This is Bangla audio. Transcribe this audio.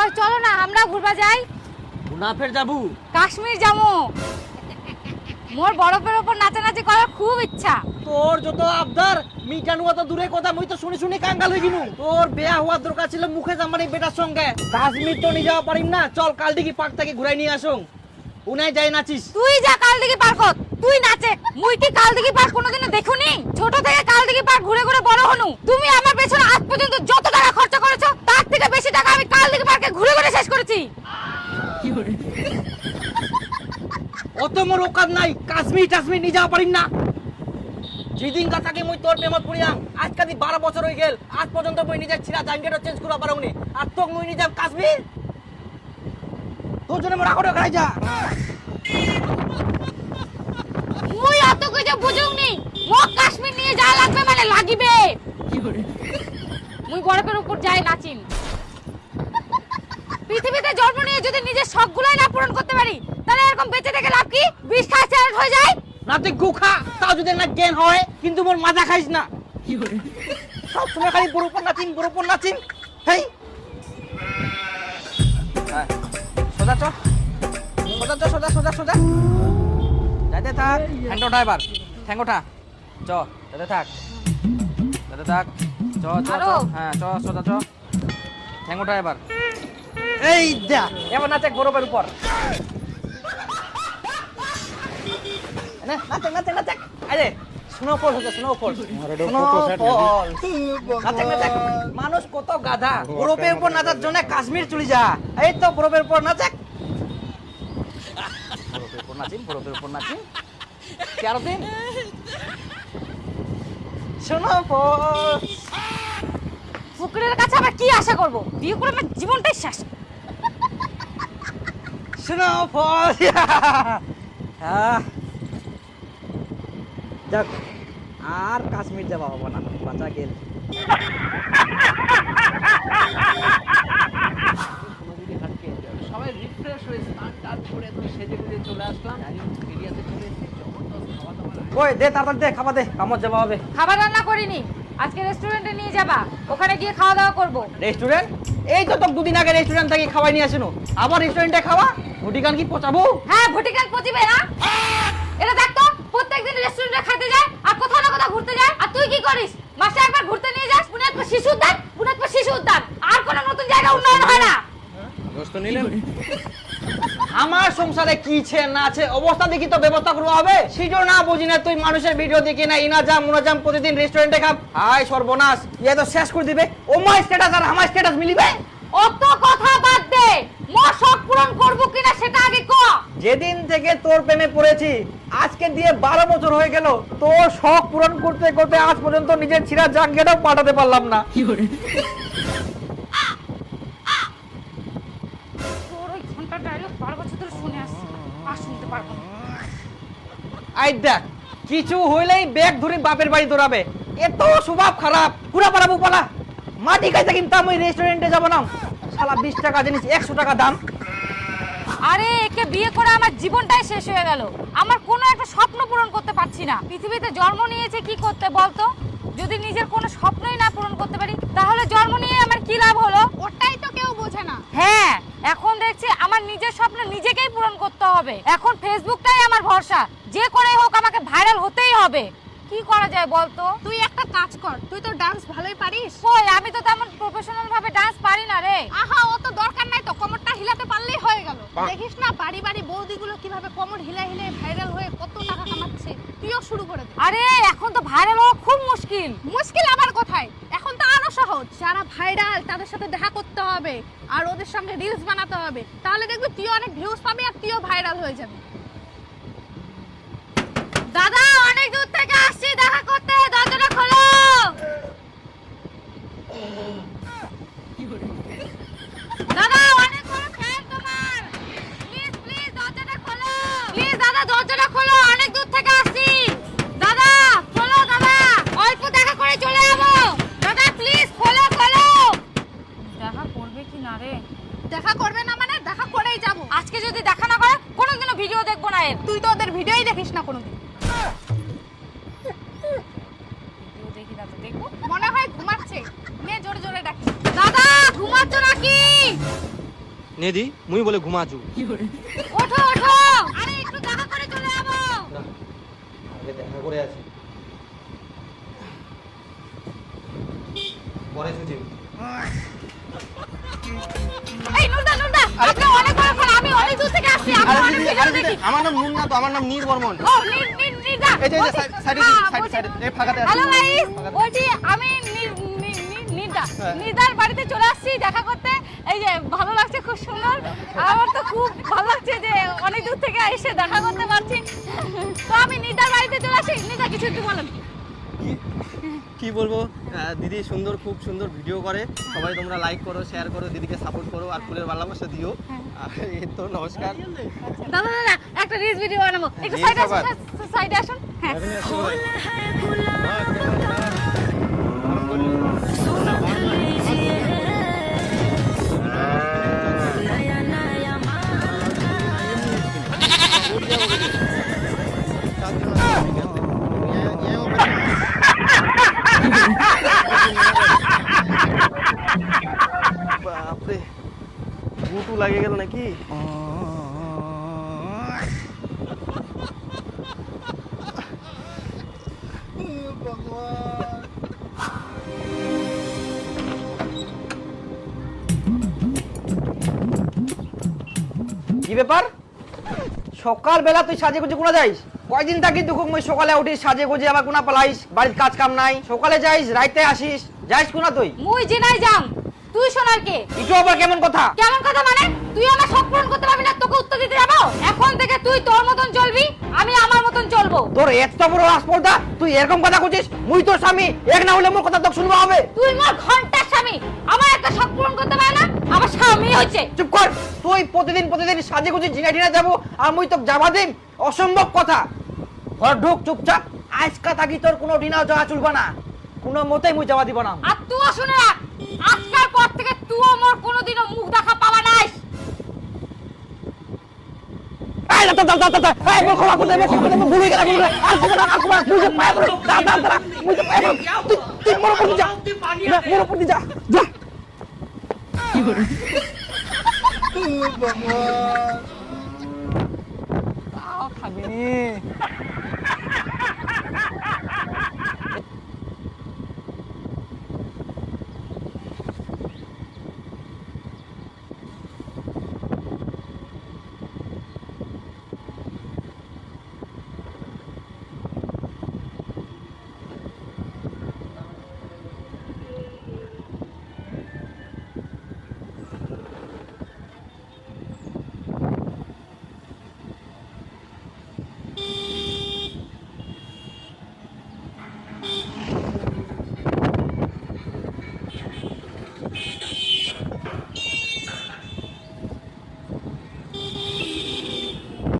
ওই চলো না আমরা ঘুরবা যাই। মুনাফের যাবু কাশ্মীর যাব। মোর বরফের উপর নাচানাচি করার খুব ইচ্ছা। তোর যত আবদার মিটানু অত দূরে কথা মুই তো শুনি শুনি কাঙ্গাল হয়ে গিনু। তোর বিয়া হওয়ার দরকার ছিল মুখে জামানি বেটার সঙ্গে। কাশ্মীর তো নিয়ে যাওয়া পারিম না চল কাল দিকে পার্ক থেকে ঘুরাই নিয়ে আসুন। উনাই যাই নাচিস। তুই যা কাল দিকে পার কর তুই নাচে। মুই কি কাল দিকে পার কোনোদিনও দেখুনি? ছোট থেকে কাল দিকে পার ঘুরে ঘুরে বড় হনু। তুমি আমার পেছনে আজ পর্যন্ত যত টাকা খরচ করেছ তার থেকে বেশি টাকা আমি কাল দিকে করেছি অত মোর ওকাত নাই কাশ্মীর টাশ্মীর নিয়ে যাওয়া পারিম না। যেদিন কাছাকে মুই তোর প্রেমত পড়িয়াম আজ কাদি বারো বছর হয়ে গেল আজ পর্যন্ত মুই নিজের ছিলা জাঙ্গেটও চেঞ্জ করা পারুনি আর তোক মুই নিয়ে যাম কাশ্মীর? তোর জন্য মোর আগরে খাই যা। মুই অত কিছু বুঝুংনি মোক কাশ্মীর নিয়ে যা লাগবে মানে লাগিবে। মুই বরফের উপর যাই নাচিন পৃথিবীতে জন্ম নিয়ে যদি নিজের শখগুলাই না পূরণ করতে পারি তাহলে এরকম বেঁচে থেকে লাভ কি? বিষ খাওয়া চ্যালেঞ্জ হয়ে যায়। না তুই গুখা তাও যদি না জ্ঞান হয় কিন্তু মোর মাজা খাইস না। সব সময় খালি বরুপর নাচিন বরুপর নাচিন হেই। হ্যাঁ, সোজা চ। সোজা চ সোজা সোজা সোজা। যাইতে থাক হ্যান্ড ওঠা এবার। ঠ্যাং ওঠা। চ যাতে থাক। যাতে থাক। চ চ হ্যাঁ চ সোজা চ। ঠ্যাং ওঠা এবার। এই দা এবার নাচে বরফের উপর। না নাচে নাচে নাচে। আরে স্নোফল হচ্ছে স্নোফল স্নোফল নাচে নাচে। মানুষ কত গাধা। বরফের উপর নাচার জন্য কাশ্মীর চলে যা। এই তো বরফের উপর নাচে। উপর নাচিম বরফের উপর নাচিম তেরো দিন। স্নোফল ফুকরের কাছে আবার কি আশা করব? বিয়ে করে আমার জীবনটাই শেষ। স্নোফল যাক আর কাশ্মীর যাওয়া হব না বাঁচা গেল। সবাই রিফ্রেশ হয়ে স্নান টান করে একদম সেজে গুজে চলে আসলাম। এরিয়াতে চলে এসেছি খাওয়া দাওয়া ওই দে তাড়াতাড়ি দে খাবার দে যাওয়া হবে। খাবার রান্না করিনি আজকে রেস্টুরেন্টে নিয়ে যাবা ওখানে গিয়ে খাওয়া দাওয়া করব। রেস্টুরেন্ট এই তো দুদিন আগে রেস্টুরেন্ট থেকে খাওয়াই নিয়ে আসিনো। আবার রেস্টুরেন্টে খাওয়া? ভুটিকান কি পচাবো? হ্যাঁ ভটিকান পচিবে না। এটা দেখ তো প্রত্যেকদিন রেস্টুরেন্টে খেতে যায় আর কোথাও না কোথাও ঘুরতে যায়। আর তুই কি করিস? মাসে একবার ঘুরতে নিয়ে যাস পুনাতপুর শিশু উদ্যান পুনাতপুর শিশু উদ্যান। আর কোনো নতুন জায়গা উন্নয়ন হয় না। দোস্ত নিলেন? আমার সংসারে কি ছে না আছে অবস্থা দেখি তো ব্যবস্থা করব হবে। সেটাও না বুঝি না তুই মানুষের ভিডিও দেখি না ইনা যাম মুনা যাম প্রতিদিন রেস্টুরেন্টে খাব হাই সর্বনাশ ইয়ে তো শেষ করে দিবে। ও মাই স্ট্যাটাস আর আমার স্ট্যাটাস মিলিবে? অত কথা বাদ দে। মোর শখ পূরণ করব কিনা সেটা আগে ক। যেদিন থেকে তোর প্রেমে পড়েছি আজকে দিয়ে বারো বছর হয়ে গেল তোর শখ পূরণ করতে করতে আজ পর্যন্ত নিজের ছিঁড়া জাঙ্গেটাও পাঠাতে পারলাম না। তোর ওই ঘণ্টা ডায়লগ বারো বছর ধরে শুনে আসছি আর শুনতে পারব না। আই দেখ কিছু হইলেই ব্যাগ ধরে বাপের বাড়ি দৌড়াবে। এত স্বভাব খারাপ পুরা পারাবো পালা। মাটি খাইতে কিন্তু আমি রেস্টুরেন্টে যাব না। সালা বিশ টাকা জিনিস একশো টাকা দাম। আরে একে বিয়ে করে আমার জীবনটাই শেষ হয়ে গেল। আমার কোনো একটা স্বপ্ন পূরণ করতে পারছি না। পৃথিবীতে জন্ম নিয়েছে কি করতে বলতো? যদি নিজের কোনো স্বপ্নই না পূরণ করতে পারি তাহলে জন্ম নিয়ে আমার কি লাভ হলো? ওটাই তো কেউ বোঝে না। হ্যাঁ এখন দেখছি আমার নিজের স্বপ্ন নিজেকেই পূরণ করতে হবে। এখন ফেসবুকটাই আমার ভরসা। যে করে হোক আমাকে ভাইরাল হতেই হবে। কি করা যায় বলতো? তুই একটা কাজ কর তুই তো ডান্স ভালোই পারিস। কই আমি তো তেমন প্রফেশনাল ভাবে ডান্স পারি না রে। আহা ও তো দরকার নাই তো কোমরটা হিলাতে পারলেই হয়ে গেল। দেখিস না বাড়ি বাড়ি বৌদিগুলো কীভাবে কোমর হিলা হিলে ভাইরাল হয়ে কত টাকা কামাচ্ছে তুইও শুরু করে দে। আরে এখন তো ভাইরাল হওয়া খুব মুশকিল। মুশকিল আবার কোথায়? এখন তো আরও সহজ। যারা ভাইরাল তাদের সাথে দেখা করতে হবে আর ওদের সঙ্গে রিলস বানাতে হবে। তাহলে দেখবি তুই অনেক ভিউজ পাবি আর তুইও ভাইরাল হয়ে যাবি দাদা অনেক দূর থেকে আসছি দেখা করতে দরজাটা খোলো দাদা অনেক বড় ফ্যান তোমার প্লিজ প্লিজ দরজাটা খোলো প্লিজ দাদা দরজাটা খোলো অনেক দূর থেকে আসছি দাদা খোলো দাদা অল্প দেখা করে চলে যাব দাদা প্লিজ খোলো খোলো দেখা করবে কি না রে দেখা করবে না মানে দেখা করেই যাব। আজকে যদি দেখা না করে কোনোদিনও ভিডিও দেখব না এর। তুই তো ওদের ভিডিওই দেখিস না কোনোদিন। ভিডিও দেখি না তো দেখব। মনে হয় ঘুমাচ্ছে। নে জোরে জোরে দাদা ঘুমাচ্ছ নাকি? নেদি মুই বলে ঘুমাচু ওঠো ওঠো। আরে একটু দেখা করে চলে যাব আগে দেখা করে আছি পরে এই নুনদা নুনদা আপনি অনেক বড় fan, আমি অনেক দূর থেকে আসছি আমি অনেক ভিডিও দেখি আমার নাম মুন্না তো আমার নাম নীর বর্মন ও নিন নিন এই যে, এই ফাঁকাতে। হ্যালো গাইস বলছি আমি নি- নি- নি- নিদা হ্যাঁ। নিদার বাড়িতে চলে আসছি দেখা করতে। এই যে ভালো লাগছে খুব সুন্দর। আমার তো খুব ভালো লাগছে যে অনেক দূর থেকে এসে দেখা করতে পারছি। তো আমি নিদার বাড়িতে চলে আসি। নিদা কিছু একটু বলেন। কি বলব? দিদি সুন্দর খুব সুন্দর ভিডিও করে। সবাই তোমরা লাইক করো শেয়ার করো দিদিকে সাপোর্ট করো আর ফুলের ভালোবাসা দিও। আর তো নমস্কার। দাদা দাদা একটা রিলস ভিডিও বানাবো। একটু সাইডে আসুন সাইডে আসুন। হ্যাঁ। বাপরে গুটু লাগে গেল নাকি? কি ব্যাপার? সকাল বেলা তুই সাজে গুজে কোনা যাইস? কয়দিন থাকি তুই মুই সকালে উঠিস সাজে গুজে আবার কোনা পালাইস? বাড়ির কাজ কাম নাই। সকালে যাইস, রাইতে আসিস। যাইস কোনা তুই? মুই জেনাই যাম। তুই শোনার কে ইটো আবার কেমন কথা? কেমন কথা মানে? তুই আমার সব পূরণ করতে পারবি না তোকে উত্তর দিতে যাব? এখন থেকে তুই তোর মতন চলবি আমি আমার মতন চলবো। তোর এত বড় আসপর্দা তুই এরকম কথা করছিস মুই তোর স্বামী এক না হলে মোর কথা তো শুনবা হবে। তুই মোর ঘণ্টার স্বামী আমার একটা সব পূরণ করতে পারে না? আমার স্বামী হচ্ছে চুপ কর তুই প্রতিদিন প্রতিদিন সাজে গুজে ঝিনা ঝিনা যাব আর মুই তো যাবা দিন অসম্ভব কথা। ঘর ঢুক চুপচাপ। আজকা থাকি তোর কোনো ডিনাও যাওয়া চলবা না। কোনো মতেই মুই যাওয়া দিব না। আর তুই শুনে রাখ আজকের পর থেকে তুইও মোর কোনোদিনও মুখ দেখা পাবা নাই। এই দাদা দাদা দাদা এই মোর ক্ষমা করে দে মোর করে দে মোর ভুল গেল ভুল গেল। আর ক্ষমা না ক্ষমা যে পায়ে পড়ো দাদা দাদা মুই যে পায়ে পড়ো তুই তুই মোর উপর যা না, মোর উপর দিয়ে যা যা। তাও খাবি নি